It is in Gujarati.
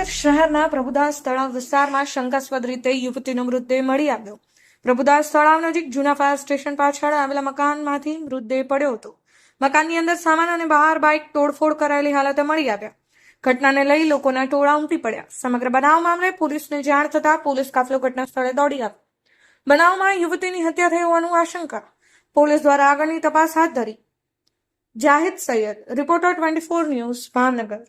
ભાવનગર શહેરના પ્રભુદાસ તળાવ વિસ્તારમાં શંકાસ્પદ રીતે યુવતીનો મૃતદેહ મળી આવ્યો. પ્રભુદાસ તળાવ નજીક જૂના ફાયર સ્ટેશન પાછળ આવેલા મકાનમાંથી મૃતદેહ પડ્યો હતો. મકાનની અંદર સામાન અને બહાર બાઇક તોડફોડ કરાયેલી હાલતે મળી આવ્યા. ઘટનાને લઈ લોકોના ટોળા ઉમટી પડ્યા. સમગ્ર બનાવ મામલે પોલીસને જાણ થતાં પોલીસ કાફલો ઘટના સ્થળે દોડી આવ્યો બનાવમાં યુવતીની હત્યા થઈ હોવાનું આશંકા. પોલીસ દ્વારા આગળની તપાસ હાથ ધરી. Zahid Saiyed, reporter twenty four news, Bhavnagar.